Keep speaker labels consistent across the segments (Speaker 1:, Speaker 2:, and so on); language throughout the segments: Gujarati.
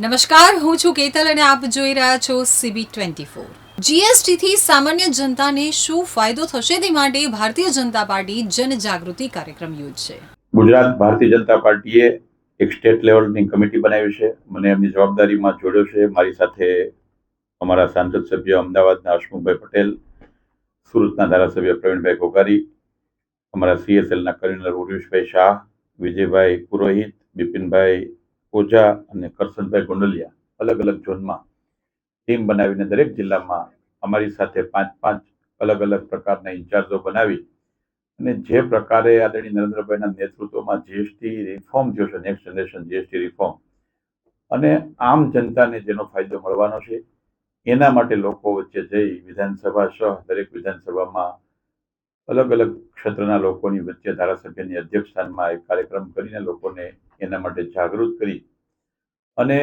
Speaker 1: નમસ્કાર, હું છું કેતલ અને આપ જોઈ રહ્યા છો સીબી ટ્વેન્ટી ફોર જીએસટીથી સામાન્ય જનતાને શું ફાયદો થશે તે માટે ભારતીય જનતા પાર્ટી જનજાગૃતિ કાર્યક્રમ યોજશે.
Speaker 2: ગુજરાત ભારતીય જનતા પાર્ટીએ એક સ્ટેટ લેવલની કમિટી બનાવી છે. મને એમની જવાબદારીમાં જોડ્યો છે. મારી સાથે અમારા સાંસદ સભ્ય અમદાવાદના હસમુખભાઈ પટેલ, સુરતના ધારાસભ્ય પ્રવીણભાઈ ઘોઘારી અમારા સીએસએલના કન્વીનર ઉર્વેશભાઈ શાહ, વિજયભાઈ પુરોહિત, બિપિનભાઈ ઓઝા અને કરશનભાઈ ગોંડલિયા અલગ અલગ ઝોનમાં ટીમ બનાવીને દરેક જિલ્લામાં અમારી સાથે પાંચ પાંચ અલગ અલગ પ્રકારના ઇન્ચાર્જો બનાવી અને જે પ્રકારે આદરણીય નરેન્દ્રભાઈના નેતૃત્વમાં જીએસટી રિફોર્મ થયો છે, નેક્સ્ટ જનરેશન જીએસટી રિફોર્મ, અને આમ જનતાને જેનો ફાયદો મળવાનો છે, એના માટે લોકો વચ્ચે જઈ વિધાનસભા સહ દરેક વિધાનસભામાં અલગ અલગ ક્ષેત્રના લોકોની વચ્ચે ધારાસભ્યની અધ્યક્ષસ્થાનમાં એક કાર્યક્રમ કરીને લોકોને એના માટે જાગૃત કરી અને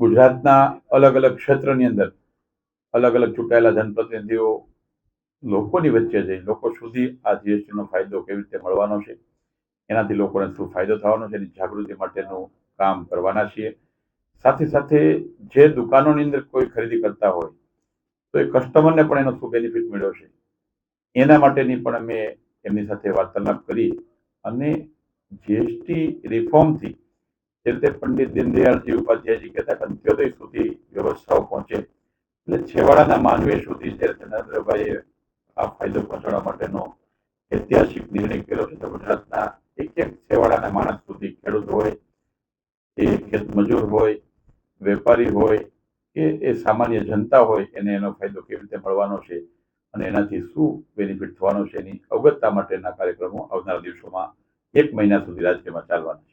Speaker 2: ગુજરાતના અલગ અલગ ક્ષેત્રની અંદર અલગ અલગ ચૂંટાયેલા જનપ્રતિનિધિઓ લોકોની વચ્ચે જઈ લોકો સુધી આ જીએસટીનો ફાયદો કેવી રીતે મળવાનો છે, એનાથી લોકોને શું ફાયદો થવાનો છે એની જાગૃતિ માટેનું કામ કરવાના છીએ. સાથે સાથે જે દુકાનોની અંદર કોઈ ખરીદી કરતા હોય તો એ કસ્ટમરને પણ એનો શું બેનિફિટ મળ્યો છે? એના માટેની પણ અમે એમની સાથે વાર્તાલાપ કરી અને જીએસટી રિફોર્મથી જે રીતે પંડિત દીનદયાળજી ઉપાધ્યાયજી કહેતા કે અંત્યોદય સુધી વ્યવસ્થાઓ પહોંચે. એટલે છેવાડાના માનવી સુધી જે નરેન્દ્રભાઈએ આ ફાયદો પહોંચાડવા માટેનો ઐતિહાસિક નિર્ણય કર્યો છે. તો ગુજરાતના એક એક છેવાડાના માણસ સુધી ખેડૂત હોય, એ ખેત મજૂર હોય, વેપારી હોય, કે એ સામાન્ય જનતા હોય, એને એનો ફાયદો કેવી રીતે મળવાનો છે? અને એનાથી શું બેનિફિટ થવાનો છે એની અવગતતા માટેના કાર્યક્રમો આવનારા દિવસોમાં એક મહિના સુધી રાજ્યમાં ચાલવાના છે.